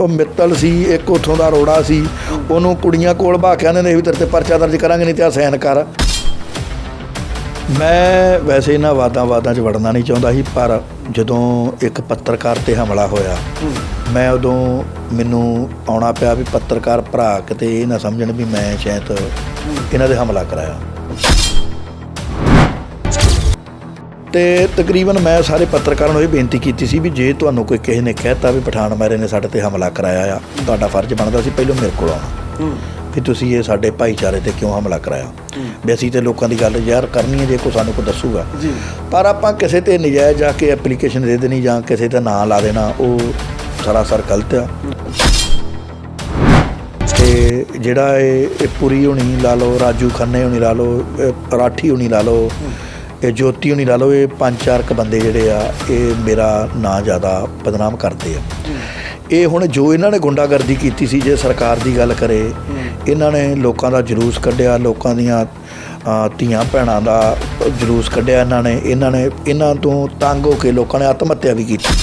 ਉਹ ਮਿੱਤਲ ਸੀ, ਇੱਕ ਉਥੋਂ ਦਾ ਰੋੜਾ ਸੀ। ਉਹਨੂੰ ਕੁੜੀਆਂ ਕੋਲ ਬਾ ਕੇ ਆਂਦੇ ਨੇ ਵੀ ਤੇਰੇ ਤੇ ਪਰਚਾ ਦਰਜ ਕਰਾਂਗੇ, ਨਹੀਂ ਤੇ ਆ ਸਾਈਨ ਕਰ। ਮੈਂ ਵੈਸੇ ਇਹਨਾਂ ਵਾਦਾਂ ਵਾਦਾਂ 'ਚ ਵੜਨਾ ਨਹੀਂ ਚਾਹੁੰਦਾ ਸੀ, ਪਰ ਜਦੋਂ ਇੱਕ ਪੱਤਰਕਾਰ ਤੇ ਹਮਲਾ ਹੋਇਆ, ਮੈਂ ਉਦੋਂ ਮੈਨੂੰ ਆਉਣਾ ਪਿਆ ਵੀ ਪੱਤਰਕਾਰ ਭਰਾ ਕਿਤੇ ਇਹ ਨਾ ਸਮਝਣ ਵੀ ਮੈਂ ਸ਼ਾਇਦ ਇਹਨਾਂ ਦੇ ਹਮਲਾ ਕਰਾਇਆ। ਤੇ ਤਕਰੀਬਨ ਮੈਂ ਸਾਰੇ ਪੱਤਰਕਾਰਾਂ ਨੂੰ ਇਹ ਬੇਨਤੀ ਕੀਤੀ ਸੀ ਵੀ ਜੇ ਤੁਹਾਨੂੰ ਕੋਈ ਕਿਸੇ ਨੇ ਕਹਿਤਾ ਵੀ ਪਠਾਨ ਮਾਰੇ ਨੇ ਸਾਡੇ ਤੇ ਹਮਲਾ ਕਰਾਇਆ ਆ ਤੁਹਾਡਾ ਫਰਜ਼ ਬਣਦਾ ਸੀ ਪਹਿਲਾਂ ਮੇਰੇ ਕੋਲ ਆਉਣਾ। ਵੀ ਤੁਸੀਂ ਇਹ ਸਾਡੇ ਭਾਈਚਾਰੇ ਤੇ ਕਿਉਂ ਹਮਲਾ ਕਰਾਇਆ? ਵੀ ਅਸੀਂ ਤੇ ਲੋਕਾਂ ਦੀ ਗੱਲ ਯਾਰ ਕਰਨੀ ਹੈ ਜੇ ਕੋਈ ਸਾਨੂੰ ਕੋਈ ਦੱਸੂਗਾ। ਜੀ। ਪਰ ਆਪਾਂ ਕਿਸੇ ਤੇ ਨਜਾਇਜ਼ ਜਾ ਕੇ ਐਪਲੀਕੇਸ਼ਨ ਦੇ ਦੇਣੀ ਜਾਂ ਕਿਸੇ ਦਾ ਨਾਂ ਲਾ ਦੇਣਾ ਉਹ ਸਰਾਸਰ ਗਲਤ ਆ। ਤੇ ਜਿਹੜਾ ਇਹ ਇਹ ਪੁਰੀ ਹੋਣੀ ਲਾ ਲਓ ਰਾਜੂ ਖੰਨੇ ਹੋਣੀ ਲਾ ਲਓ ਇਹ ਰਾਠੀ ਹੋਣੀ ਲਾ ਲਓ ਇਹ ਜੋਤੀ ਹੋਣੀ ਲਾ ਲਓ, ਇਹ ਪੰਜ ਚਾਰ ਕ ਬੰਦੇ ਜਿਹੜੇ ਆ, ਇਹ ਮੇਰਾ ਨਾਂ ਜ਼ਿਆਦਾ ਬਦਨਾਮ ਕਰਦੇ ਆ। ਇਹ ਹੁਣ ਜੋ ਇਹਨਾਂ ਨੇ ਗੁੰਡਾਗਰਦੀ ਕੀਤੀ ਸੀ, ਜੇ ਸਰਕਾਰ ਦੀ ਗੱਲ ਕਰੇ, ਇਹਨਾਂ ਨੇ ਲੋਕਾਂ ਦਾ ਜਲੂਸ ਕੱਢਿਆ, ਲੋਕਾਂ ਦੀਆਂ ਧੀਆਂ ਭੈਣਾਂ ਦਾ ਜਲੂਸ ਕੱਢਿਆ ਇਹਨਾਂ ਨੇ ਇਹਨਾਂ ਨੇ, ਇਹਨਾਂ ਤੋਂ ਤੰਗ ਹੋ ਕੇ ਲੋਕਾਂ ਨੇ ਆਤਮ ਹੱਤਿਆ ਵੀ ਕੀਤੀ।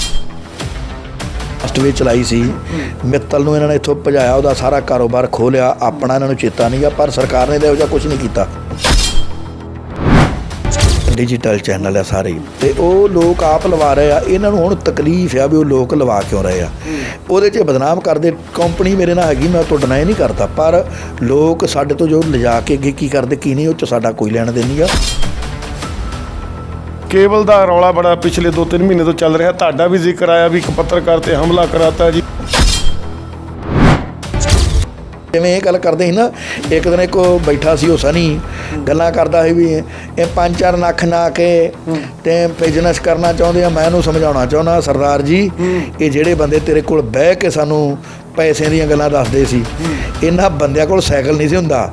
ਫਸਟ ਚਲਾਈ ਸੀ, ਮਿੱਤਲ ਨੂੰ ਇਹਨਾਂ ਨੇ ਇੱਥੋਂ ਭਜਾਇਆ, ਉਹਦਾ ਸਾਰਾ ਕਾਰੋਬਾਰ ਖੋਲਿਆ ਆਪਣਾ ਇਹਨਾਂ ਨੂੰ ਚੇਤਾ ਨਹੀਂ ਆ ਪਰ ਸਰਕਾਰ ਨੇ ਤਾਂ ਇਹੋ ਜਿਹਾ ਕੁਝ ਨਹੀਂ ਕੀਤਾ। ਡਿਜੀਟਲ ਚੈਨਲ ਆ ਸਾਰੇ ਹੀ। ਤੇ ਉਹ ਲੋਕ ਆਪ ਲਵਾ ਰਹੇ ਆ ਇਹਨਾਂ ਨੂੰ ਹੁਣ ਤਕਲੀਫ ਆ ਵੀ ਉਹ ਲੋਕ ਲਵਾ ਕਿਉਂ ਰਹੇ ਆ। ਉਹਦੇ 'ਚ ਬਦਨਾਮ ਕਰਦੇ ਕੰਪਨੀ ਮੇਰੇ ਨਾਲ ਹੈਗੀ ਮੈਂ ਤੁਹਾਡੇ ਨਾਲ ਇਹ ਨਹੀਂ ਕਰਦਾ ਪਰ ਲੋਕ ਸਾਡੇ ਤੋਂ ਜੋ ਲਿਜਾ ਕੇ ਅੱਗੇ ਕੀ ਕਰਦੇ ਕੀ ਨਹੀਂ ਉਹ 'ਚ ਸਾਡਾ ਕੋਈ ਲੈਣ ਦੇਣ ਨਹੀਂ ਆ। ਕੇਵਲ ਦਾ ਰੌਲਾ ਬੜਾ ਪਿਛਲੇ 2-3 ਮਹੀਨੇ ਤੋਂ ਚੱਲ ਰਿਹਾ ਤੁਹਾਡਾ ਵੀ ਜ਼ਿਕਰ ਆਇਆ ਵੀ ਇੱਕ ਪੱਤਰਕਾਰ ਤੇ ਹਮਲਾ ਕਰਾਤਾ ਜੀ। ਜਿਵੇਂ ਇਹ ਗੱਲ ਕਰਦੇ ਸੀ ਨਾ ਇੱਕ ਦਿਨ ਇੱਕ ਉਹ ਬੈਠਾ ਸੀ ਉਹ ਸਨੀ ਗੱਲਾਂ ਕਰਦਾ ਸੀ ਵੀ ਇਹ ਪੰਜ ਚਾਰ ਨੱਖ ਨਾ ਕੇ ਤੇ ਬਿਜ਼ਨਸ ਕਰਨਾ ਚਾਹੁੰਦੇ ਆ ਮੈਂ ਇਹਨੂੰ ਸਮਝਾਉਣਾ ਚਾਹੁੰਦਾ ਸਰਦਾਰ ਜੀ ਇਹ ਜਿਹੜੇ ਬੰਦੇ ਤੇਰੇ ਕੋਲ ਬਹਿ ਕੇ ਸਾਨੂੰ ਪੈਸਿਆਂ ਦੀਆਂ ਗੱਲਾਂ ਦੱਸਦੇ ਸੀ ਇਹਨਾਂ ਬੰਦਿਆਂ ਕੋਲ ਸਾਈਕਲ ਨਹੀਂ ਸੀ ਹੁੰਦਾ।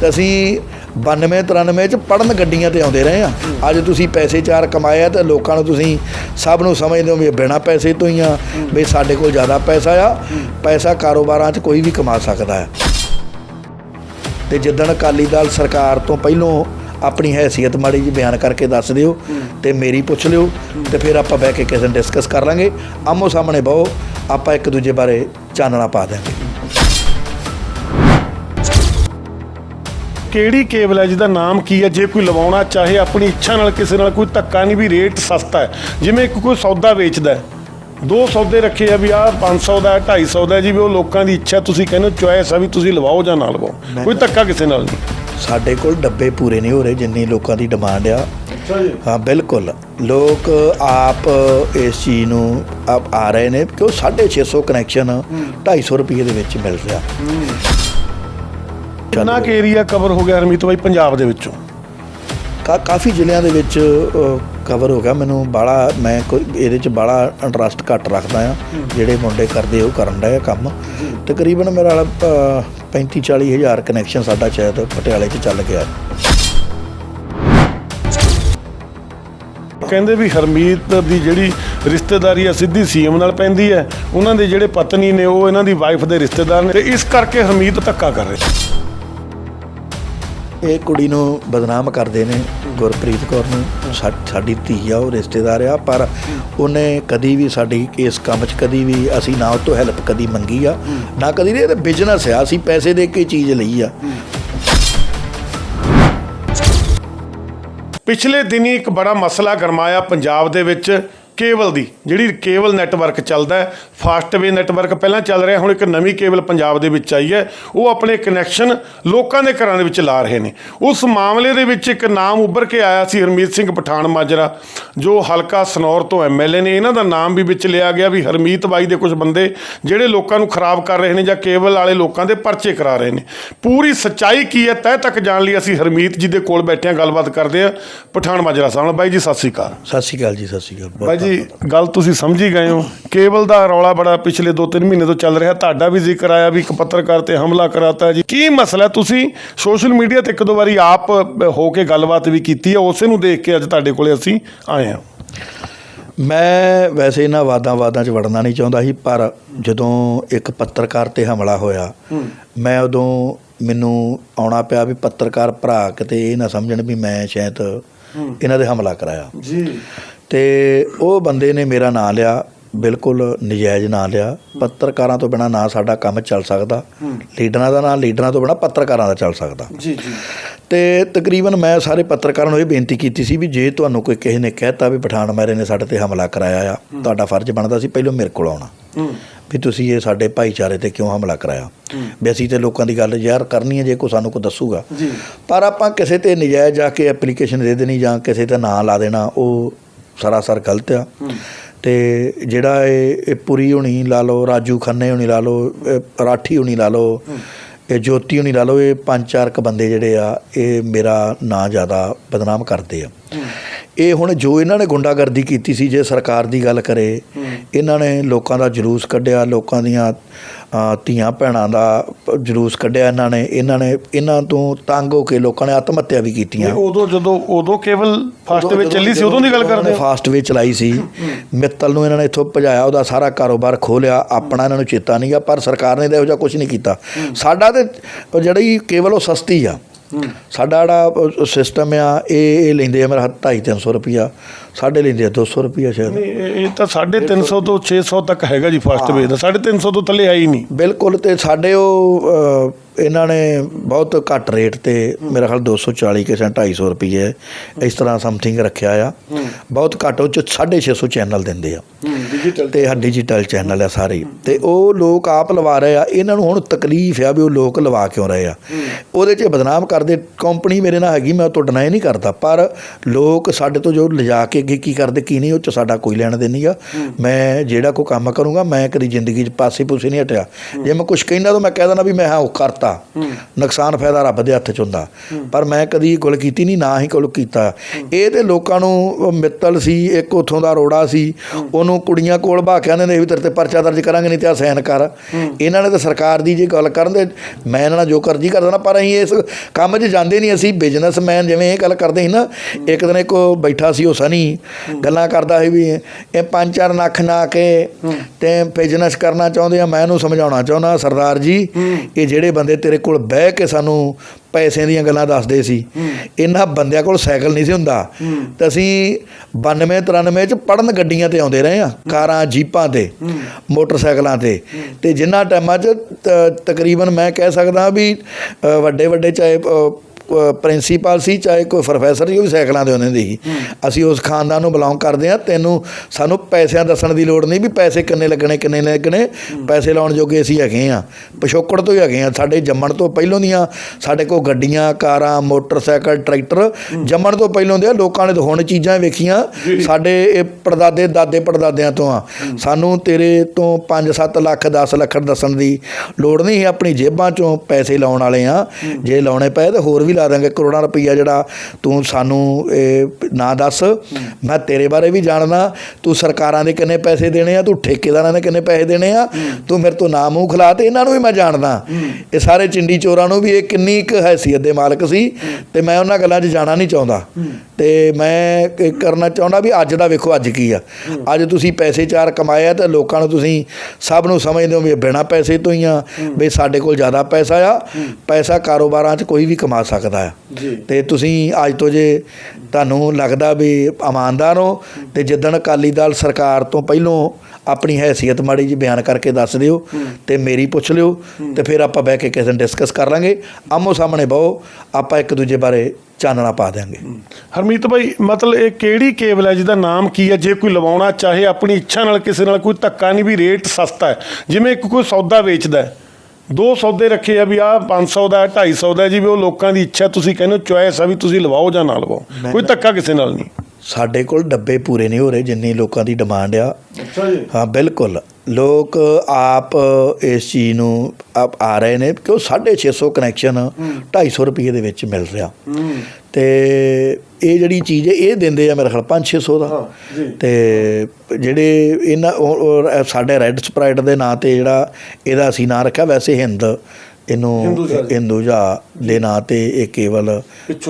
ਤੇ ਅਸੀਂ 92 93 ਚ ਪੜਨ ਗੱਡੀਆਂ ਤੇ ਆਉਂਦੇ ਰਹੇ ਆ ਅੱਜ ਤੁਸੀਂ ਪੈਸੇ ਚਾਰ ਕਮਾਏ ਆ ਤੇ ਲੋਕਾਂ ਨੂੰ ਤੁਸੀਂ ਸਭ ਨੂੰ ਸਮਝਦੇ ਹੋ ਵੀ ਬਿਨਾਂ ਪੈਸੇ ਤੋਂ ਹੀ ਆ ਵੀ ਸਾਡੇ ਕੋਲ ਜ਼ਿਆਦਾ ਪੈਸਾ ਆ ਪੈਸਾ ਕਾਰੋਬਾਰਾਂ 'ਚ ਕੋਈ ਵੀ ਕਮਾ ਸਕਦਾ ਹੈ। ਤੇ ਜਿੱਦਣ ਅਕਾਲੀ ਦਲ ਸਰਕਾਰ ਤੋਂ ਪਹਿਲੋਂ ਆਪਣੀ ਹੈਸੀਅਤ ਮਾੜੀ ਜੀ ਬਿਆਨ ਕਰਕੇ ਦੱਸ ਦਿਓ ਤੇ ਮੇਰੀ ਪੁੱਛ ਲਿਓ ਤੇ ਫਿਰ ਆਪਾਂ ਬਹਿ ਕੇ ਕਿਸੇ ਦਿਨ ਡਿਸਕਸ ਕਰ ਲਾਂਗੇ। ਆਮੋ ਸਾਹਮਣੇ ਬਹੁ ਆਪਾਂ ਇੱਕ ਦੂਜੇ ਬਾਰੇ ਚਾਨਣਾ ਪਾ ਦਿਆਂਗੇ। ਕਿਹੜੀ ਕੇਬਲ ਹੈ ਜਿਹਦਾ ਨਾਮ ਕੀ ਹੈ? ਜੇ ਕੋਈ ਲਵਾਉਣਾ ਚਾਹੇ ਆਪਣੀ ਇੱਛਾ ਨਾਲ ਕਿਸੇ ਨਾਲ ਕੋਈ ਧੱਕਾ ਨਹੀਂ ਵੀ ਰੇਟ ਸਸਤਾ ਹੈ। ਜਿਵੇਂ ਇੱਕ ਕੋਈ ਸੌਦਾ ਵੇਚਦਾ ਹੈ। ਦੋ ਸੌਦੇ ਰੱਖੇ ਆ ਵੀ ਆਹ 500 ਦਾ ਹੈ 250 ਦਾ ਜੀ ਵੀ ਉਹ ਲੋਕਾਂ ਦੀ ਇੱਛਾ ਤੁਸੀਂ ਕਹਿੰਦੇ ਚੁਆਇਸ ਆ ਵੀ ਤੁਸੀਂ ਲਵਾਓ ਜਾਂ ਨਾ ਲਵਾਓ। ਕੋਈ ਧੱਕਾ ਕਿਸੇ ਨਾਲ ਨਹੀਂ। ਸਾਡੇ ਕੋਲ ਡੱਬੇ ਪੂਰੇ ਨਹੀਂ ਹੋ ਰਹੇ ਜਿੰਨੀ ਲੋਕਾਂ ਦੀ ਡਿਮਾਂਡ ਆ। ਹਾਂ ਬਿਲਕੁਲ। ਲੋਕ ਆਪ ਇਸ ਚੀਜ਼ ਨੂੰ ਆਪ ਆ ਰਹੇ ਨੇ ਕਿ ਉਹ 650 ਕਨੈਕਸ਼ਨ 250 ਰੁਪਏ ਦੇ ਵਿੱਚ ਮਿਲ ਰਿਹਾ। ਕਿੰਨਾ ਏਰੀਆ ਕਵਰ ਹੋ ਗਿਆ ਹਰਮੀਤ ਬਾਈ ਪੰਜਾਬ ਦੇ ਵਿੱਚੋਂ? ਕਾ ਕਾਫੀ ਜ਼ਿਲ੍ਹਿਆਂ ਦੇ ਵਿੱਚ ਕਵਰ ਹੋ ਗਿਆ ਮੈਨੂੰ ਬਾਲਾ ਮੈਂ ਕੋਈ ਇਹਦੇ ਚ ਬਾਲਾ ਇੰਟਰਸਟ ਘੱਟ ਰੱਖਦਾ ਆ ਜਿਹੜੇ ਮੁੰਡੇ ਕਰਦੇ ਉਹ ਕਰਨ ਦਾ ਕੰਮ। ਤਕਰੀਬਨ ਮੇਰਾ ਵਾਲਾ 35 40 ਹਜ਼ਾਰ ਕਨੈਕਸ਼ਨ ਸਾਡਾ ਸ਼ਾਇਦ ਪਟਿਆਲੇ 'ਚ ਚੱਲ ਗਿਆ। ਕਹਿੰਦੇ ਵੀ ਹਰਮੀਤ ਦੀ ਜਿਹੜੀ ਰਿਸ਼ਤੇਦਾਰੀ ਆ ਸਿੱਧੀ ਸੀਐਮ ਨਾਲ ਪੈਂਦੀ ਹੈ। ਉਹਨਾਂ ਦੇ ਜਿਹੜੇ ਪਤਨੀ ਨੇ ਉਹ ਇਹਨਾਂ ਦੀ ਵਾਈਫ ਦੇ ਰਿਸ਼ਤੇਦਾਰ ਨੇ। ਤੇ ਇਸ ਕਰਕੇ ਹਰਮੀਤ ਧੱਕਾ ਕਰ ਰਹੇ। ਇਹ ਕੁੜੀ ਨੂੰ ਬਦਨਾਮ ਕਰਦੇ ਨੇ। ਗੁਰਪ੍ਰੀਤ ਕੌਰ ਨੂੰ ਸਾ- ਸਾਡੀ ਧੀ ਆ, ਉਹ ਰਿਸ਼ਤੇਦਾਰ ਆ, ਪਰ ਉਹਨੇ ਕਦੀ ਵੀ ਸਾਡੀ ਇਸ ਕੰਮ 'ਚ ਕਦੀ ਵੀ ਅਸੀਂ ਨਾ ਉਹ ਤੋਂ ਹੈਲਪ ਕਦੀ ਮੰਗੀ ਆ, ਨਾ ਕਦੀ ਇਹ ਤਾਂ ਬਿਜ਼ਨਸ ਆ, ਅਸੀਂ ਪੈਸੇ ਦੇ ਕੇ ਚੀਜ਼ ਲਈ ਆ। ਪਿਛਲੇ ਦਿਨੀ ਇੱਕ ਬੜਾ ਮਸਲਾ ਗਰਮਾਇਆ ਪੰਜਾਬ ਦੇ ਵਿੱਚ ਕੇਬਲ ਦੀ ਜਿਹੜੀ ਕੇਬਲ ਨੈਟਵਰਕ ਚੱਲਦਾ ਹੈ ਫਾਸਟਵੇ ਨੈਟਵਰਕ ਪਹਿਲਾਂ ਚੱਲ ਰਿਹਾ ਹੁਣ ਇੱਕ ਨਵੀਂ ਕੇਬਲ ਪੰਜਾਬ ਦੇ ਵਿੱਚ ਆਈ ਹੈ ਉਹ ਆਪਣੇ ਕਨੈਕਸ਼ਨ ਲੋਕਾਂ ਦੇ ਘਰਾਂ ਦੇ ਵਿੱਚ ਲਾ ਰਹੇ ਨੇ। ਉਸ ਮਾਮਲੇ ਦੇ ਵਿੱਚ ਇੱਕ ਨਾਮ ਉੱਭਰ ਕੇ ਆਇਆ ਸੀ ਹਰਮੀਤ ਸਿੰਘ ਪਠਾਨ ਮਾਜਰਾ ਜੋ ਹਲਕਾ ਸਨੌਰ ਤੋਂ ਐਮਐਲਏ ਨੇ। ਇਹਨਾਂ ਦਾ ਨਾਮ ਵੀ ਵਿੱਚ ਲਿਆ ਗਿਆ ਵੀ ਹਰਮੀਤ ਬਾਈ ਦੇ ਕੁਝ ਬੰਦੇ ਜਿਹੜੇ ਲੋਕਾਂ ਨੂੰ ਖਰਾਬ ਕਰ ਰਹੇ ਨੇ ਜਾਂ ਕੇਬਲ ਵਾਲੇ ਲੋਕਾਂ ਦੇ ਪਰਚੇ ਕਰਾ ਰਹੇ ਨੇ। ਪੂਰੀ ਸੱਚਾਈ ਕੀ ਹੈ ਤਹਿ ਤੱਕ ਜਾਣ ਲਈ ਅਸੀਂ ਹਰਮੀਤ ਜੀ ਦੇ ਕੋਲ ਬੈਠੇ ਹਾਂ ਗੱਲਬਾਤ ਕਰਦੇ ਹਾਂ। ਪਠਾਨ ਮਾਜਰਾ ਸਾਹਿਬ ਬਾਈ ਜੀ ਸਤਿ ਸ੍ਰੀ ਅਕਾਲ। ਸਤਿ ਸ਼੍ਰੀ ਅਕਾਲ ਜੀ ਸਤਿ ਸ਼੍ਰੀ ਅਕਾਲ। ਬਾਈ ਜੀ ਗੱਲ ਤੁਸੀਂ ਸਮਝੀ ਗਏ ਹੋ। ਕੇਬਲ ਦਾ ਰੌਲਾ ਬੜਾ ਪਿਛਲੇ 2-3 ਮਹੀਨੇ ਤੋਂ ਚੱਲ ਰਿਹਾ। ਤੁਹਾਡਾ ਵੀ ਜ਼ਿਕਰ ਆਇਆ ਵੀ ਇੱਕ ਪੱਤਰਕਾਰ ਤੇ ਹਮਲਾ ਕਰਾਤਾ ਜੀ। ਕੀ ਮਸਲਾ? ਤੁਸੀਂ ਸੋਸ਼ਲ ਮੀਡੀਆ ਤੇ ਇੱਕ ਦੋ ਵਾਰੀ ਆਪ ਹੋ ਕੇ ਗੱਲਬਾਤ ਵੀ ਕੀਤੀ ਹੈ। ਉਸੇ ਨੂੰ ਦੇਖ ਕੇ ਅੱਜ ਤੁਹਾਡੇ ਕੋਲੇ ਅਸੀਂ ਆਏ ਹਾਂ। ਮੈਂ ਵੈਸੇ ਇਹਨਾਂ ਵਾਦਾਂ ਵਾਦਾਂ 'ਚ ਵੜਨਾ ਨਹੀਂ ਚਾਹੁੰਦਾ ਸੀ ਪਰ ਜਦੋਂ ਇੱਕ ਪੱਤਰਕਾਰ ਤੇ ਹਮਲਾ ਹੋਇਆ ਮੈਂ ਉਦੋਂ ਮੈਨੂੰ ਆਉਣਾ ਪਿਆ ਵੀ ਪੱਤਰਕਾਰ ਭਰਾ ਕਿਤੇ ਇਹ ਨਾ ਸਮਝਣ ਵੀ ਮੈਂ ਸ਼ਾਇਦ ਇਹਨਾਂ ਦੇ ਹਮਲਾ ਕਰਾਇਆ। ਜੀ। ਤੇ ਉਹ ਬੰਦੇ ਨੇ ਮੇਰਾ ਨਾਂ ਲਿਆ। ਬਿਲਕੁਲ ਨਜਾਇਜ਼ ਨਾ ਲਿਆ। ਪੱਤਰਕਾਰਾਂ ਤੋਂ ਬਿਨਾ ਨਾ ਸਾਡਾ ਕੰਮ ਚੱਲ ਸਕਦਾ। ਲੀਡਰਾਂ ਦਾ ਨਾ ਲੀਡਰਾਂ ਤੋਂ ਬਿਨਾ ਪੱਤਰਕਾਰਾਂ ਦਾ ਚੱਲ ਸਕਦਾ। ਜੀ ਜੀ। ਤੇ ਤਕਰੀਬਨ ਮੈਂ ਸਾਰੇ ਪੱਤਰਕਾਰਾਂ ਨੂੰ ਇਹ ਬੇਨਤੀ ਕੀਤੀ ਸੀ ਵੀ ਜੇ ਤੁਹਾਨੂੰ ਕੋਈ ਕਿਸੇ ਨੇ ਕਹਿਤਾ ਵੀ ਪਠਾਨ ਮਾਰੇ ਨੇ ਸਾਡੇ ਤੇ ਹਮਲਾ ਕਰਾਇਆ ਆ ਤੁਹਾਡਾ ਫਰਜ਼ ਬਣਦਾ ਸੀ ਪਹਿਲਾਂ ਮੇਰੇ ਕੋਲ ਆਉਣਾ। ਵੀ ਤੁਸੀਂ ਇਹ ਸਾਡੇ ਭਾਈਚਾਰੇ ਤੇ ਕਿਉਂ ਹਮਲਾ ਕਰਾਇਆ? ਵੀ ਅਸੀਂ ਤੇ ਲੋਕਾਂ ਦੀ ਗੱਲ ਯਾਰ ਕਰਨੀ ਹੈ ਜੇ ਕੋਈ ਸਾਨੂੰ ਕੋਈ ਦੱਸੂਗਾ। ਜੀ। ਪਰ ਆਪਾਂ ਕਿਸੇ ਤੇ ਨਜਾਇਜ਼ ਜਾ ਕੇ ਐਪਲੀਕੇਸ਼ਨ ਦੇ ਦੇਣੀ ਜਾਂ ਕਿਸੇ ਤੇ ਨਾਂ ਲਾ ਦੇਣਾ ਉਹ ਸਰਾਸਰ ਗਲਤ ਆ। ਤੇ ਜਿਹੜਾ ਇਹ ਪੁਰੀ ਹੋਣੀ ਲਾ ਲਓ, ਰਾਜੂ ਖੰਨੇ ਹੋਣੀ ਲਾ ਲਓ, ਇਹ ਰਾਠੀ ਹੋਣੀ ਲਾ ਲਓ, ਇਹ ਜੋਤੀ ਹੋਣੀ ਲਾ ਲਓ, ਇਹ ਪੰਜ ਚਾਰ ਕ ਬੰਦੇ ਜਿਹੜੇ ਆ, ਇਹ ਮੇਰਾ ਨਾਂ ਜ਼ਿਆਦਾ ਬਦਨਾਮ ਕਰਦੇ ਆ। ਇਹ ਹੁਣ ਜੋ ਇਹਨਾਂ ਨੇ ਗੁੰਡਾਗਰਦੀ ਕੀਤੀ ਸੀ ਜੇ ਸਰਕਾਰ ਦੀ ਗੱਲ ਕਰੇ ਇਹਨਾਂ ਨੇ ਲੋਕਾਂ ਦਾ ਜਲੂਸ ਕੱਢਿਆ ਲੋਕਾਂ ਦੀਆਂ ਧੀਆਂ ਭੈਣਾਂ ਦਾ ਜਲੂਸ ਕੱਢਿਆ ਇਹਨਾਂ ਨੇ ਇਹਨਾਂ ਨੇ ਇਹਨਾਂ ਤੋਂ ਤੰਗ ਹੋ ਕੇ ਲੋਕਾਂ ਨੇ ਆਤਮ ਹੱਤਿਆ ਵੀ ਕੀਤੀਆਂ। ਉਦੋਂ ਜਦੋਂ ਉਦੋਂ ਕੇਵਲ ਫਸਟ ਵਿੱਚ ਚੱਲੀ ਸੀ ਉਦੋਂ ਦੀ ਗੱਲ ਕਰਦੇ ਫਾਸਟ ਵੇ ਚਲਾਈ ਸੀ। ਮਿੱਤਲ ਨੂੰ ਇਹਨਾਂ ਨੇ ਇੱਥੋਂ ਭਜਾਇਆ ਉਹਦਾ ਸਾਰਾ ਕਾਰੋਬਾਰ ਖੋਲਿਆ ਆਪਣਾ ਇਹਨਾਂ ਨੂੰ ਚੇਤਾ ਨਹੀਂਗਾ ਪਰ ਸਰਕਾਰ ਨੇ ਤਾਂ ਇਹੋ ਜਿਹਾ ਕੁਝ ਨਹੀਂ ਕੀਤਾ। ਸਾਡਾ ਤੇ ਜਿਹੜੀ ਕੇਵਲ ਉਹ ਸਸਤੀ ਆ ਸਾਡਾ ਜਿਹੜਾ ਸਿਸਟਮ ਆ ਇਹ ਇਹ ਲੈਂਦੇ ਆ ਮੇਰਾ 2.5 300 ਰੁਪਿਆ ਸਾਡੇ ਲੈਂਦੇ ਆ 200 ਰੁਪਿਆ ਸ਼ਾਇਦ। ਨਹੀਂ, ਇਹ ਤਾਂ 350 ਤੋਂ 600 ਤੱਕ ਹੈਗਾ ਜੀ ਫਸਟ ਵੇ ਦਾ। 350 ਤੋਂ ਥੱਲੇ ਆਈ ਨਹੀਂ। ਬਿਲਕੁਲ ਤੇ ਸਾਡੇ ਉਹ ਇਹਨਾਂ ਨੇ ਬਹੁਤ ਘੱਟ ਰੇਟ ਤੇ ਮੇਰਾ ਖਿਆਲ 240 ਕਿਸੇ 250 ਰੁਪਏ ਇਸ ਤਰ੍ਹਾਂ ਸਮਥਿੰਗ ਰੱਖਿਆ ਆ। ਬਹੁਤ ਘੱਟ ਉਹ ਚ 650 ਚੈਨਲ ਦਿੰਦੇ ਆ। ਡਿਜੀਟਲ ਤੇ ਹਾਂ ਡਿਜੀਟਲ ਚੈਨਲ ਆ ਸਾਰੇ। ਤੇ ਉਹ ਲੋਕ ਆਪ ਲਵਾ ਰਹੇ ਆ। ਇਹਨਾਂ ਨੂੰ ਹੁਣ ਤਕਲੀਫ ਆ ਵੀ ਉਹ ਲੋਕ ਲਵਾ ਕਿਉਂ ਰਹੇ ਆ। ਉਹਦੇ 'ਚ ਬਦਨਾਮ ਕਰਦੇ। ਕੰਪਨੀ ਮੇਰੇ ਨਾਲ ਹੈਗੀ ਮੈਂ ਤੁਹਾਡੇ ਨਾਲ ਇਹ ਨਹੀਂ ਕਰਦਾ। ਪਰ ਲੋਕ ਸਾਡੇ ਤੋਂ ਜੋ ਲਿਜਾ ਕੇ ਅੱਗੇ ਕੀ ਕਰਦੇ ਕੀ ਨਹੀਂ ਉਹ 'ਚ ਸਾਡਾ ਕੋਈ ਲੈਣ ਦੇਣ ਨਹੀਂ ਆ। ਮੈਂ ਜਿਹੜਾ ਕੋਈ ਕੰਮ ਕਰੂੰਗਾ ਮੈਂ ਕਦੀ ਜ਼ਿੰਦਗੀ 'ਚ ਪਾਸੇ ਪੂਸੇ ਨਹੀਂ ਹਟਿਆ। ਜੇ ਮੈਂ ਕੁਝ ਕਹਿੰਦਾ ਤਾਂ ਮੈਂ ਕਹਿ ਦੇਣਾ ਵੀ ਮੈਂ ਹਾਂ ਉਹ ਕਰਤਾ। ਨੁਕਸਾਨ ਫਾਇਦਾ ਰੱਬ ਦੇ ਹੱਥ 'ਚ ਹੁੰਦਾ। ਪਰ ਮੈਂ ਕਦੀ ਗੁਲ ਕੀਤੀ ਨਹੀਂ ਨਾ ਹੀ ਗੁਲ ਕੀਤਾ। ਇਹ ਤੇ ਲੋਕਾਂ ਨੂੰ ਮਿੱਤਲ ਸੀ ਇੱਕ ਉਥੋਂ ਦਾ ਰੋੜਾ ਸੀ। ਉਹਨੂੰ ਕੁੜੀਆਂ ਕੋਲ ਬਾ ਕੇ ਆਂਦੇ ਨੇ ਵੀ ਤੇਰੇ ਤੇ ਪਰਚਾ ਦਰਜ ਕਰਾਂਗੇ ਨਹੀਂ ਤੇ ਆ ਸਾਈਨ ਕਰ। ਇਹਨਾਂ ਨੇ ਤਾਂ ਸਰਕਾਰ ਦੀ ਜੇ ਗੱਲ ਕਰਨ ਦੇ ਮੈਂ ਇਹਨਾਂ ਨਾਲ ਜੋ ਕਰਜੀ ਕਰ ਦੇਣਾ ਪਰ ਅਸੀਂ ਇਸ ਕੰਮ 'ਚ ਜਾਂਦੇ ਨਹੀਂ। ਅਸੀਂ ਬਿਜ਼ਨਸਮੈਨ ਜਿਵੇਂ ਇਹ ਗੱਲ ਕਰਦੇ ਸੀ ਨਾ ਇੱਕ ਦਿਨ ਇੱਕ ਬੈਠਾ ਸੀ ਉਹ ਸਨੀ ਗੱਲਾਂ ਕਰਦਾ ਸੀ ਵੀ ਇਹ ਪੰਜ ਚਾਰ ਨੱਖ ਨਾ ਕੇ ਤੇ ਬਿਜ਼ਨਸ ਕਰਨਾ ਚਾਹੁੰਦੇ ਆ ਮੈਂ ਇਹਨੂੰ ਸਮਝਾਉਣਾ ਚਾਹੁੰਦਾ ਸਰਦਾਰ ਜੀ ਇਹ ਜਿਹੜੇ ਬੰਦੇ ਤੇਰੇ ਕੋਲ ਬਹਿ ਕੇ ਸਾਨੂੰ ਪੈਸਿਆਂ ਦੀਆਂ ਗੱਲਾਂ ਦੱਸਦੇ ਸੀ। ਇਹਨਾਂ ਬੰਦਿਆਂ ਕੋਲ ਸਾਈਕਲ ਨਹੀਂ ਸੀ ਹੁੰਦਾ। ਤੇ ਅਸੀਂ 92 93 ਚ ਪੜਨ ਗੱਡੀਆਂ ਤੇ ਆਉਂਦੇ ਰਹੇ ਆ ਕਾਰਾਂ ਜੀਪਾਂ ਤੇ ਮੋਟਰਸਾਈਕਲਾਂ ਤੇ। ਤੇ ਜਿੰਨਾ ਟਾਈਮਾਂ ਚ ਤਕਰੀਬਨ ਮੈਂ ਕਹਿ ਸਕਦਾ ਵੀ ਵੱਡੇ ਵੱਡੇ ਚਾਹੇ ਪ੍ਰਿੰਸੀਪਲ ਸੀ ਚਾਹੇ ਕੋਈ ਪ੍ਰੋਫੈਸਰ ਸੀ ਉਹ ਵੀ ਸਾਈਕਲਾਂ ਤੇ ਹੁੰਦੇ ਸੀ। ਅਸੀਂ ਉਸ ਖਾਨਦਾਨ ਨੂੰ ਬਿਲੋਂਗ ਕਰਦੇ ਆ ਤੈਨੂੰ ਸਾਨੂੰ ਪੈਸਿਆਂ ਦੱਸਣ ਦੀ ਲੋੜ ਨਹੀਂ ਵੀ ਪੈਸੇ ਕਿੰਨੇ ਲੱਗਣੇ ਕਿੰਨੇ ਲੱਗਣੇ। ਪੈਸੇ ਲਾਉਣ ਜੋਗੇ ਅਸੀਂ ਹੈਗੇ ਆ ਪਿਛੋਕੜ ਤੋਂ ਹੀ ਹੈਗੇ ਆ ਸਾਡੇ ਜੰਮਣ ਤੋਂ ਪਹਿਲੋਂ ਦੀਆਂ ਸਾਡੇ ਕੋਲ ਗੱਡੀਆਂ ਕਾਰਾਂ ਮੋਟਰਸਾਈਕਲ ਟਰੈਕਟਰ ਜੰਮਣ ਤੋਂ ਪਹਿਲੋਂ ਦੇ। ਲੋਕਾਂ ਨੇ ਤਾਂ ਹੁਣ ਚੀਜ਼ਾਂ ਵੇਖੀਆਂ। ਸਾਡੇ ਇਹ ਪੜਦਾਦੇ ਦਾਦੇ ਪੜਦਾਦਿਆਂ ਤੋਂ ਆ। ਸਾਨੂੰ ਤੇਰੇ ਤੋਂ 5-7 ਲੱਖ 10 ਲੱਖ ਦੱਸਣ ਦੀ ਲੋੜ ਨਹੀਂ। ਆਪਣੀ ਜੇਬਾਂ ਚੋਂ ਪੈਸੇ ਲਾਉਣ ਵਾਲੇ ਆ ਜੇ ਲਾਉਣੇ ਪਏ ਤਾਂ ਹੋਰ ਵੀ ਲਾ ਦਾਂਗੇ ਕਰੋੜਾਂ ਰੁਪਈਆ ਜਿਹੜਾ ਤੂੰ ਸਾਨੂੰ ਇਹ ਨਾ ਦੱਸ। ਮੈਂ ਤੇਰੇ ਬਾਰੇ ਵੀ ਜਾਣਦਾ, ਤੂੰ ਸਰਕਾਰਾਂ ਦੇ ਕਿੰਨੇ ਪੈਸੇ ਦੇਣੇ ਆ, ਤੂੰ ਠੇਕੇਦਾਰਾਂ ਦੇ ਕਿੰਨੇ ਪੈਸੇ ਦੇਣੇ ਆ, ਤੂੰ ਮੇਰੇ ਤੋਂ ਨਾ ਮੂੰਹ ਖਲਾ ਤੇ ਇਹਨਾਂ ਨੂੰ ਵੀ ਮੈਂ ਜਾਣਦਾ। ਇਹ ਸਾਰੇ ਚਿੰਡੀ ਚੋਰਾਂ ਨੂੰ ਵੀ ਇਹ ਕਿੰਨੀ ਕੁ ਹੈਸੀਅਤ ਦੇ ਮਾਲਕ ਸੀ ਤੇ ਮੈਂ ਉਹਨਾਂ ਗੱਲਾਂ 'ਚ ਜਾਣਾ ਨਹੀਂ ਚਾਹੁੰਦਾ। ਤੇ ਮੈਂ ਕਰਨਾ ਚਾਹੁੰਦਾ ਵੀ ਅੱਜ ਦਾ ਵੇਖੋ ਅੱਜ ਕੀ ਆ। ਅੱਜ ਤੁਸੀਂ ਪੈਸੇ ਚਾਰ ਕਮਾਏ ਆ ਤੇ ਲੋਕਾਂ ਨੂੰ ਤੁਸੀਂ ਸਭ ਨੂੰ ਸਮਝਦੇ ਹੋ ਵੀ ਇਹ ਬਿਨਾਂ ਪੈਸੇ ਤੋਂ ਹੀ ਆ, ਵੀ ਸਾਡੇ ਕੋਲ ਜ਼ਿਆਦਾ ਪੈਸਾ ਆ, ਪੈਸਾ ਕਾਰੋਬਾਰਾਂ 'ਚ ਕੋਈ ਵੀ ਕਮਾ ਸਕਦਾ। ਆ ਜੀ। ਤੇ ਤੁਸੀਂ ਅੱਜ ਤੋਂ ਜੇ ਤੁਹਾਨੂੰ ਲੱਗਦਾ ਵੀ ਇਮਾਨਦਾਰ ਹੋ ਤੇ ਜਿੱਦਣ ਅਕਾਲੀ ਦਲ ਸਰਕਾਰ ਤੋਂ ਪਹਿਲੋਂ ਆਪਣੀ ਹੈਸੀਅਤ ਮਾੜੀ ਜੀ ਬਿਆਨ ਕਰਕੇ ਦੱਸ ਦਿਓ ਤੇ ਮੇਰੀ ਪੁੱਛ ਲਿਓ ਤੇ ਫਿਰ ਆਪਾਂ ਬਹਿ ਕੇ ਕਿਸੇ ਦਿਨ ਡਿਸਕਸ ਕਰ ਲਾਂਗੇ। ਆਮੋ ਸਾਹਮਣੇ ਬਹੁ ਆਪਾਂ ਇੱਕ ਦੂਜੇ ਬਾਰੇ ਚਾਨਣਾ ਪਾ ਦਿਆਂਗੇ। ਹਰਮੀਤ ਭਾਈ ਮਤਲਬ ਇਹ ਕਿਹੜੀ ਕੇਬਲ ਹੈ ਜਿਹਦਾ ਨਾਮ ਕੀ ਹੈ? ਜੇ ਕੋਈ ਲਵਾਉਣਾ ਚਾਹੇ ਆਪਣੀ ਇੱਛਾ ਨਾਲ ਕਿਸੇ ਨਾਲ ਕੋਈ ਧੱਕਾ ਨਹੀਂ ਵੀ ਰੇਟ ਸਸਤਾ ਹੈ। ਜਿਵੇਂ ਇੱਕ ਕੋਈ ਸੌਦਾ ਵੇਚਦਾ ਹੈ। ਦੋ ਸੌਦੇ ਰੱਖੇ ਆ ਵੀ ਆ 500 ਦਾ 250 ਦਾ ਜੀ ਵੀ ਉਹ ਲੋਕਾਂ ਦੀ ਇੱਛਾ ਤੁਸੀਂ ਕਹਿੰਦੇ ਹੋ ਚੁਆਇਸ ਆ ਵੀ ਤੁਸੀਂ ਲਵਾਓ ਜਾਂ ਨਾ ਲਵਾਓ। ਕੋਈ ਧੱਕਾ ਕਿਸੇ ਨਾਲ ਨਹੀਂ। ਸਾਡੇ ਕੋਲ ਡੱਬੇ ਪੂਰੇ ਨਹੀਂ ਹੋ ਰਹੇ ਜਿੰਨੀ ਲੋਕਾਂ ਦੀ ਡਿਮਾਂਡ ਆ। ਅੱਛਾ ਜੀ। ਹਾਂ ਬਿਲਕੁਲ। ਲੋਕ ਆਪ ਇਸ ਚੀਜ਼ ਨੂੰ ਆਪ ਆ ਰਹੇ ਨੇ ਕਿ ਉਹ 650 ਕਨੈਕਸ਼ਨ 250 ਰੁਪਏ ਦੇ ਵਿੱਚ ਮਿਲ ਰਿਹਾ। ਤੇ ਇਹ ਜਿਹੜੀ ਚੀਜ਼ ਹੈ ਇਹ ਦਿੰਦੇ ਆ ਮੇਰੇ ਖਿਆਲ 5-600 ਦਾ। ਤੇ ਜਿਹੜੇ ਇਹਨਾਂ ਸਾਡੇ ਰੈੱਡ ਸਪਰਾਈਟ ਦੇ ਨਾਂ ਤੇ ਜਿਹੜਾ ਇਹਦਾ ਅਸੀਂ ਨਾਂ ਰੱਖਿਆ ਵੈਸੇ ਹਿੰਦ। ਇਹਨੂੰ ਹਿੰਦੂਜਾ ਜੀ। ਹਿੰਦੂਜਾ ਦੇ ਨਾਂ ਤੇ ਇਹ ਕੇਵਲ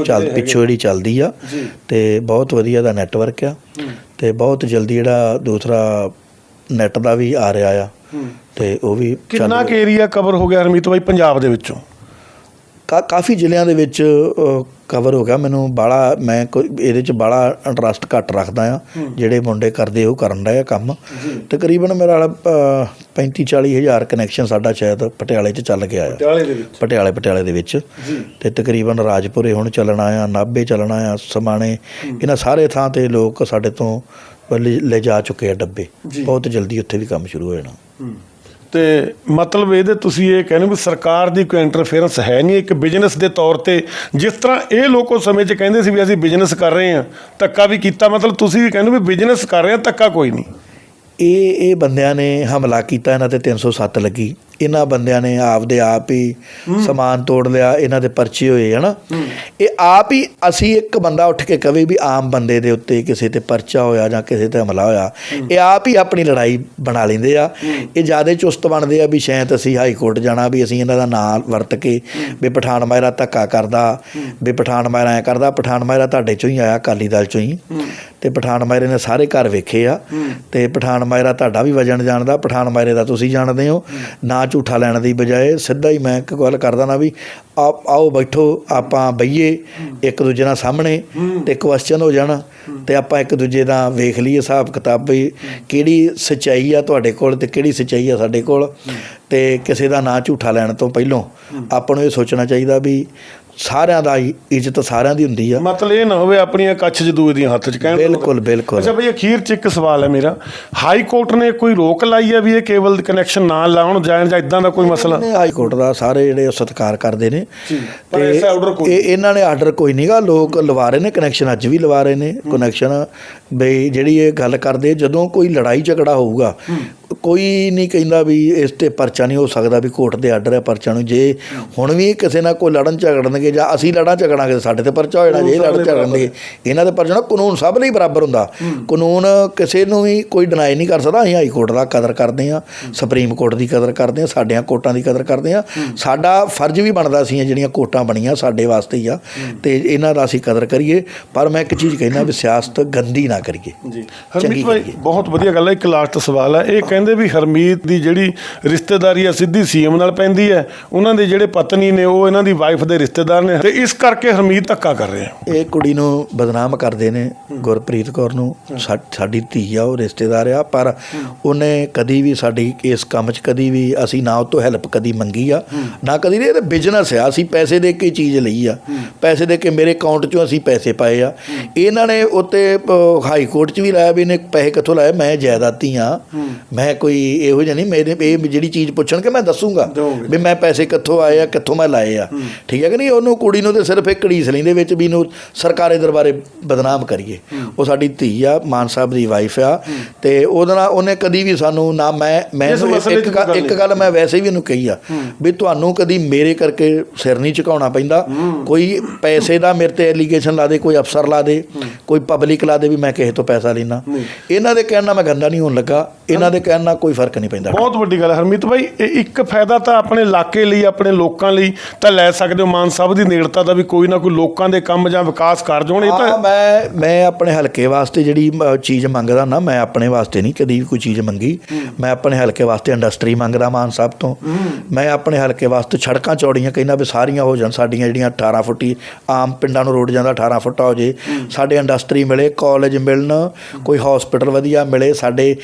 ਚੱਲ ਪਿੱਛੋਂ ਜਿਹੜੀ ਚੱਲਦੀ ਆ। ਤੇ ਬਹੁਤ ਵਧੀਆ ਦਾ ਨੈਟਵਰਕ ਆ। ਤੇ ਬਹੁਤ ਜਲਦੀ ਜਿਹੜਾ ਦੂਸਰਾ ਨੈਟ ਦਾ ਵੀ ਆ ਰਿਹਾ ਆ ਤੇ ਉਹ ਵੀ ਕਿੰਨਾ ਕੁ ਏਰੀਆ ਕਵਰ ਹੋ ਗਿਆ ਹਰਮੀਤ ਭਾਈ ਪੰਜਾਬ ਦੇ ਵਿੱਚੋਂ? ਕਾ- ਕਾਫੀ ਜ਼ਿਲ੍ਹਿਆਂ ਦੇ ਵਿੱਚ ਕਵਰ ਹੋ ਗਿਆ। ਮੈਨੂੰ ਬਾਲਾ ਮੈਂ ਕੋਈ ਇਹਦੇ ਚ ਬਾਲਾ ਇੰਟਰਸਟ ਘੱਟ ਰੱਖਦਾ ਆ। ਜਿਹੜੇ ਮੁੰਡੇ ਕਰਦੇ ਉਹ ਕਰਨ ਦਾ ਕੰਮ। ਤਕਰੀਬਨ ਮੇਰਾ ਵਾਲਾ 35 40 ਹਜ਼ਾਰ ਕਨੈਕਸ਼ਨ ਸਾਡਾ ਸ਼ਾਇਦ ਪਟਿਆਲੇ ਚ ਚੱਲ ਗਿਆ ਆ। ਪਟਿਆਲੇ ਦੇ ਵਿੱਚ? ਪਟਿਆਲੇ ਪਟਿਆਲੇ ਦੇ ਵਿੱਚ। ਤੇ ਤਕਰੀਬਨ ਰਾਜਪੁਰੇ ਹੁਣ ਚੱਲਣਾ ਆ ਨਾਭੇ ਚੱਲਣਾ ਆ ਸਮਾਣੇ। ਇਹਨਾਂ ਸਾਰੇ ਥਾਂ ਤੇ ਲੋਕ ਸਾਡੇ ਤੋਂ ਲੈ ਲੈ ਜਾ ਚੁੱਕੇ ਆ ਡੱਬੇ। ਬਹੁਤ ਜਲਦੀ ਉੱਥੇ ਵੀ ਕੰਮ ਸ਼ੁਰੂ ਹੋ ਜਾਣਾ। ਤੇ ਮਤਲਬ ਇਹਦੇ ਤੁਸੀਂ ਇਹ ਕਹਿੰਦੇ ਵੀ ਸਰਕਾਰ ਦੀ ਕੋਈ ਇੰਟਰਫੇਰੈਂਸ ਹੈ ਨਹੀਂ ਇੱਕ ਬਿਜ਼ਨਸ ਦੇ ਤੌਰ ਤੇ ਜਿਸ ਤਰ੍ਹਾਂ ਇਹ ਲੋਕ ਸਮੇਂ 'ਚ ਕਹਿੰਦੇ ਸੀ ਵੀ ਅਸੀਂ ਬਿਜ਼ਨਸ ਕਰ ਰਹੇ ਹਾਂ ਧੱਕਾ ਵੀ ਕੀਤਾ ਮਤਲਬ ਤੁਸੀਂ ਵੀ ਕਹਿੰਦੇ ਵੀ ਬਿਜ਼ਨਸ ਕਰ ਰਹੇ ਹਾਂ ਧੱਕਾ ਕੋਈ ਨਹੀਂ। ਇਹ ਇਹ ਬੰਦਿਆਂ ਨੇ ਹਮਲਾ ਕੀਤਾ ਇਹਨਾਂ ਤੇ 307 ਲੱਗੀ। ਇਹਨਾਂ ਬੰਦਿਆਂ ਨੇ ਆਪਦੇ ਆਪ ਹੀ ਸਮਾਨ ਤੋੜ ਲਿਆ ਇਹਨਾਂ ਦੇ ਪਰਚੇ ਹੋਏ ਹਨਾ? ਇਹ ਆਪ ਹੀ ਅਸੀਂ ਇੱਕ ਬੰਦਾ ਉੱਠ ਕੇ ਕਵੇ ਵੀ ਆਮ ਬੰਦੇ ਦੇ ਉੱਤੇ ਕਿਸੇ ਤੇ ਪਰਚਾ ਹੋਇਆ ਜਾਂ ਕਿਸੇ ਤੇ ਹਮਲਾ ਹੋਇਆ ਇਹ ਆਪ ਹੀ ਆਪਣੀ ਲੜਾਈ ਬਣਾ ਲੈਂਦੇ ਆ। ਇਹ ਜ਼ਿਆਦਾ ਚੁਸਤ ਬਣਦੇ ਆ ਵੀ ਸ਼ਾਇਦ ਅਸੀਂ ਹਾਈ ਕੋਰਟ ਜਾਣਾ ਵੀ ਅਸੀਂ ਇਹਨਾਂ ਦਾ ਨਾਮ ਵਰਤ ਕੇ ਵੀ ਪਠਾਨ ਮਾਇਰਾ ਧੱਕਾ ਕਰਦਾ ਵੀ ਪਠਾਨ ਮਾਇਰਾ ਐ ਕਰਦਾ ਪਠਾਨ ਮਾਇਰਾ ਤੁਹਾਡੇ ਚੋਂ ਹੀ ਆਇਆ ਅਕਾਲੀ ਦਲ ਚੋਂ ਹੀ। ਤੇ ਪਠਾਨ ਮਾਇਰੇ ਨੇ ਸਾਰੇ ਘਰ ਵੇਖੇ ਆ। ਤੇ ਪਠਾਨ ਮਾਇਰਾ ਤੁਹਾਡਾ ਵੀ ਵਜਣ ਜਾਣਦਾ ਪਠਾਨ ਮਾਇਰੇ ਦਾ ਤੁਸੀਂ ਜਾਣਦੇ ਹੋ। ਨਾ ਝੂਠਾ ਲੈਣ ਦੀ ਬਜਾਏ ਸਿੱਧਾ ਹੀ ਮੈਂ ਇੱਕ ਗੱਲ ਕਰਦਾ ਨਾ ਵੀ ਆਓ ਬੈਠੋ, ਆਪਾਂ ਬਈਏ, ਇੱਕ ਦੂਜੇ ਨਾਲ ਸਾਹਮਣੇ ਤੇ ਕੁਐਸਚਨ ਹੋ ਜਾਣਾ ਤੇ ਆਪਾਂ ਇੱਕ ਦੂਜੇ ਦਾ ਵੇਖ ਲਈਏ ਹਿਸਾਬ ਕਿਤਾਬ ਵੀ ਕਿਹੜੀ ਸੱਚਾਈ ਆ ਤੁਹਾਡੇ ਕੋਲ ਤੇ ਕਿਹੜੀ ਸੱਚਾਈ ਆ ਸਾਡੇ ਕੋਲ। ਤੇ ਕਿਸੇ ਦਾ ਨਾਂ ਝੂਠਾ ਲੈਣ ਤੋਂ ਪਹਿਲਾਂ ਆਪਾਂ ਨੂੰ ਇਹ ਸੋਚਣਾ ਚਾਹੀਦਾ ਵੀ ਸਾਰਿਆਂ ਦਾ ਇੱਜ਼ਤ ਸਾਰਿਆਂ ਦੀ ਹੁੰਦੀ ਆ। ਮਤਲਬ ਇਹ ਨਾ ਹੋਵੇ ਆਪਣੀਆਂ ਕੱਛ ਜਦੂਏ ਦੀਆਂ ਹੱਥ 'ਚ ਕਹਿਣ ਬਿਲਕੁਲ ਬਿਲਕੁਲ। ਅੱਛਾ ਭਈ ਅਖੀਰ 'ਚ ਇੱਕ ਸਵਾਲ ਹੈ ਮੇਰਾ। ਹਾਈ ਕੋਰਟ ਨੇ ਕੋਈ ਰੋਕ ਲਾਈ ਹੈ ਵੀ ਇਹ ਕੇਬਲ ਕਨੈਕਸ਼ਨ ਨਾ ਲਾਉਣ ਜਾਣ ਜਾਂ ਇਦਾਂ ਦਾ ਕੋਈ ਮਸਲਾ? ਨੇ ਹਾਈ ਕੋਰਟ ਦਾ ਸਾਰੇ ਜਿਹੜੇ ਸਤਿਕਾਰ ਕਰਦੇ ਨੇ। ਤੇ ਇਹ ਇਹਨਾਂ ਨੇ ਆਰਡਰ ਕੋਈ ਨਹੀਂਗਾ ਲੋਕ ਲਵਾ ਰਹੇ ਨੇ ਕਨੈਕਸ਼ਨ ਅੱਜ ਵੀ ਲਵਾ ਰਹੇ ਨੇ। ਕਨੈਕਸ਼ਨ ਬਈ ਜਿਹੜੀ ਇਹ ਗੱਲ ਕਰਦੇ ਜਦੋਂ ਕੋਈ ਲੜਾਈ ਝਗੜਾ ਹੋਊਗਾ ਕੋਈ ਨਹੀਂ ਕਹਿੰਦਾ ਵੀ ਇਸ ਤੇ ਪਰਚਾ ਨਹੀਂ ਹੋ ਸਕਦਾ ਵੀ ਕੋਰਟ ਦੇ ਆਰਡਰ ਹੈ ਪਰਚਾ ਨੂੰ। ਜੇ ਹੁਣ ਵੀ ਕਿਸੇ ਨਾਲ ਕੋਈ ਲੜਨ ਝਗੜਨਗੇ ਜਾਂ ਅਸੀਂ ਲੜਾਂ ਝਗੜਾਂਗੇ ਸਾਡੇ ਤੇ ਪਰਚਾ ਹੋ ਜਾਣਾ ਜੇ ਇਹ ਲੜ ਝਗੜਨਗੇ ਇਹਨਾਂ ਦੇ ਪਰਚਾ ਨਾ ਕਾਨੂੰਨ ਸਭ ਲਈ ਬਰਾਬਰ ਹੁੰਦਾ। ਕਾਨੂੰਨ ਕਿਸੇ ਨੂੰ ਵੀ ਕੋਈ ਡਿਨਾਈ ਨਹੀਂ ਕਰ ਸਕਦਾ। ਅਸੀਂ ਹਾਈ ਕੋਰਟ ਦਾ ਕਦਰ ਕਰਦੇ ਹਾਂ ਸੁਪਰੀਮ ਕੋਰਟ ਦੀ ਕਦਰ ਕਰਦੇ ਹਾਂ ਸਾਡਿਆਂ ਕੋਰਟਾਂ ਦੀ ਕਦਰ ਕਰਦੇ ਹਾਂ। ਸਾਡਾ ਫਰਜ਼ ਵੀ ਬਣਦਾ ਸੀ ਜਿਹੜੀਆਂ ਕੋਰਟਾਂ ਬਣੀਆਂ ਸਾਡੇ ਵਾਸਤੇ ਹੀ ਆ। ਤੇ ਇਹਨਾਂ ਦਾ ਅਸੀਂ ਕਦਰ ਕਰੀਏ। ਪਰ ਮੈਂ ਇੱਕ ਚੀਜ਼ ਕਹਿਣਾ ਵੀ ਸਿਆਸਤ ਗੰਦੀ ਨਾ ਕਰੀਏ। ਜੀ। ਹਰਮੀਤ ਭਾਈ। ਬਹੁਤ ਵਧੀਆ ਗੱਲ ਹੈ। ਇੱਕ ਲਾਸਟ ਸਵਾਲ ਹੈ। ਇਹ ਕਹਿੰਦੇ ਵੀ ਹਰਮੀਤ ਦੀ ਜਿਹੜੀ ਰਿਸ਼ਤੇਦਾਰੀ ਹੈ ਸਿੱਧੀ ਸੀਐਮ ਨਾਲ ਪੈਂਦੀ ਹੈ। ਉਹਨਾਂ ਦੇ ਜਿਹੜੇ ਪਤਨੀ ਨੇ ਉਹ ਇਹਨਾਂ ਦੀ ਵਾਈਫ ਦੇ ਰਿਸ਼ਤੇਦਾਰ ਨੇ। ਤੇ ਇਸ ਕਰਕੇ ਹਰਮੀਤ ਧੱਕਾ ਕਰ ਰਿਹਾ ਇਹ ਕੁੜੀ ਨੂੰ ਬਦਨਾਮ ਕਰਦੇ ਨੇ ਗੁਰਪ੍ਰੀਤ ਕੌਰ ਨੂੰ। ਸਾਡੀ ਧੀ ਆ ਉਹ ਰਿਸ਼ਤੇਦਾਰ ਆ ਪਰ ਉਹਨੇ ਕਦੀ ਵੀ ਸਾਡੀ ਇਸ ਕੰਮ 'ਚ ਕਦੀ ਵੀ ਅਸੀਂ ਨਾ ਉਹ ਤੋਂ ਹੈਲਪ ਕਦੀ ਮੰਗੀ ਆ ਨਾ ਕਦੀ ਇਹ ਤਾਂ ਬਿਜ਼ਨਸ ਆ। ਅਸੀਂ ਪੈਸੇ ਦੇ ਕੇ ਚੀਜ਼ ਲਈ ਆ। ਪੈਸੇ ਦੇ ਕੇ ਮੇਰੇ ਅਕਾਊਂਟ 'ਚੋਂ ਅਸੀਂ ਪੈਸੇ ਪਾਏ ਆ। ਇਹਨਾਂ ਨੇ ਉੱਤੇ ਹਾਈ ਕੋਰਟ 'ਚ ਵੀ ਲਾਇਆ ਵੀ ਇਹਨੇ ਪੈਸੇ ਕਿੱਥੋਂ ਲਾਏ? ਮੈਂ ਜਾਇਦਾਦੀ ਆ। ਮੈਂ ਕੋਈ ਇਹੋ ਜਿਹਾ ਨਹੀਂ ਮੇਰੇ ਇਹ ਜਿਹੜੀ ਚੀਜ਼ ਪੁੱਛਣਗੇ ਮੈਂ ਦੱਸੂਗਾ। ਵੀ ਮੈਂ ਪੈਸੇ ਕਿੱਥੋਂ ਆਏ ਆ ਕਿੱਥੋਂ ਮੈਂ ਲਾਏ ਆ। ਠੀਕ ਹੈ ਕਿ ਨਹੀਂ? ਉਹਨੂੰ ਕੁੜੀ ਨੂੰ ਤੇ ਸਿਰਫ ਇੱਕ ਘੜੀਸ ਲੈਂਦੇ ਵਿੱਚ ਵੀ ਇਹਨੂੰ ਸਰਕਾਰੀ ਦਰਬਾਰੇ ਬਦਨਾਮ ਕਰੀਏ। ਉਹ ਸਾਡੀ ਧੀ ਆ ਮਾਨ ਸਾਹਿਬ ਦੀ ਵਾਈਫ ਆ। ਤੇ ਉਹਦੇ ਨਾਲ ਉਹਨੇ ਕਦੀ ਵੀ ਸਾਨੂੰ ਨਾ ਮੈਂ ਮੈਂ ਇੱਕ। ਗੱਲ ਮੈਂ ਵੈਸੇ ਵੀ ਉਹਨੂੰ ਕਹੀ ਆ ਵੀ ਤੁਹਾਨੂੰ ਕਦੀ ਮੇਰੇ ਕਰਕੇ ਸਿਰ ਨਹੀਂ ਝੁਕਾਉਣਾ ਪੈਂਦਾ। ਕੋਈ ਪੈਸੇ ਦਾ ਮੇਰੇ ਤੇ ਐਲੀਗੇਸ਼ਨ ਲਾ ਦੇ ਕੋਈ ਅਫਸਰ ਲਾ ਦੇ ਕੋਈ ਪਬਲਿਕ ਲਾ ਦੇ ਵੀ ਮੈਂ ਕਿਸੇ ਤੋਂ ਪੈਸਾ ਲੈਣਾ ਇਹਨਾਂ ਦੇ ਕਹਿਣ ਨਾਲ ਮੈਂ ਗੰਦਾ ਨਹੀਂ ਹੋਣ ਲੱਗਾ। ਇਹਨਾਂ ਦੇ ਕਹਿਣ ਨਾਲ ਕੋਈ ਫ਼ਰਕ ਨਹੀਂ ਪੈਂਦਾ। ਬਹੁਤ ਵੱਡੀ ਗੱਲ ਹੈ ਹਰਮੀਤ ਭਾਈ ਇਹ ਇੱਕ ਫਾਇਦਾ ਤਾਂ ਆਪਣੇ ਇਲਾਕੇ ਲਈ ਆਪਣੇ ਲੋਕਾਂ ਲਈ ਤਾਂ ਲੈ ਸਕਦੇ ਹੋ। ਮਾਨ ਸਾਹਿਬ ਦੀ ਨੇੜਤਾ ਦਾ ਵੀ ਕੋਈ ਨਾ ਕੋਈ ਲੋਕਾਂ ਦੇ ਕੰਮ ਜਾਂ ਵਿਕਾਸ ਕਾਰਜ ਹੋਣ ਇਹ ਤਾਂ ਮੈਂ ਮੈਂ ਆਪਣੇ ਹਲਕੇ ਵਾਸਤੇ ਜਿਹੜੀ ਚੀਜ਼ ਮੰਗਦਾ ਨਾ ਮੈਂ ਆਪਣੇ ਵਾਸਤੇ ਨਹੀਂ ਕਦੀ ਵੀ ਕੋਈ ਚੀਜ਼ ਮੰਗੀ। ਮੈਂ ਆਪਣੇ ਹਲਕੇ ਵਾਸਤੇ ਇੰਡਸਟਰੀ ਮੰਗਦਾ ਮਾਨ ਸਾਹਿਬ ਤੋਂ। ਮੈਂ ਆਪਣੇ ਹਲਕੇ ਵਾਸਤੇ ਸੜਕਾਂ ਚੌੜੀਆਂ ਕਹਿੰਦਾ ਵੀ ਸਾਰੀਆਂ ਹੋ ਜਾਣ ਸਾਡੀਆਂ ਜਿਹੜੀਆਂ 18 ਫੁੱਟੀ ਆਮ ਪਿੰਡਾਂ ਨੂੰ ਰੋਡ ਜਾਂਦਾ 18 ਫੁੱਟ ਹੋ ਜੇ। ਸਾਡੇ ਇੰਡਸਟਰੀ ਮਿਲੇ ਕਾਲਜ ਮਿਲਣ ਕੋਈ ਹਸਪੀਟਲ ਵਧੀਆ ਮਿਲੇ ਸਾਡੇ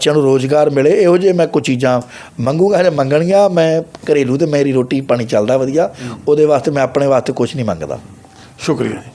ਬੱਚਿਆਂ ਨੂੰ ਰੋਜ਼ਗਾਰ ਮਿਲੇ ਇਹੋ ਜਿਹੇ ਮੈਂ ਕੁਝ ਚੀਜ਼ਾਂ ਮੰਗੂਗਾ। ਹਜੇ ਮੰਗਣੀਆਂ ਮੈਂ ਘਰੇਲੂ ਤੇ ਮੇਰੀ ਰੋਟੀ ਪਾਣੀ ਚੱਲਦਾ ਵਧੀਆ। ਉਹਦੇ ਵਾਸਤੇ ਮੈਂ ਆਪਣੇ ਵਾਸਤੇ ਕੁਝ ਨਹੀਂ ਮੰਗਦਾ। ਸ਼ੁਕਰੀਆ ਜੀ।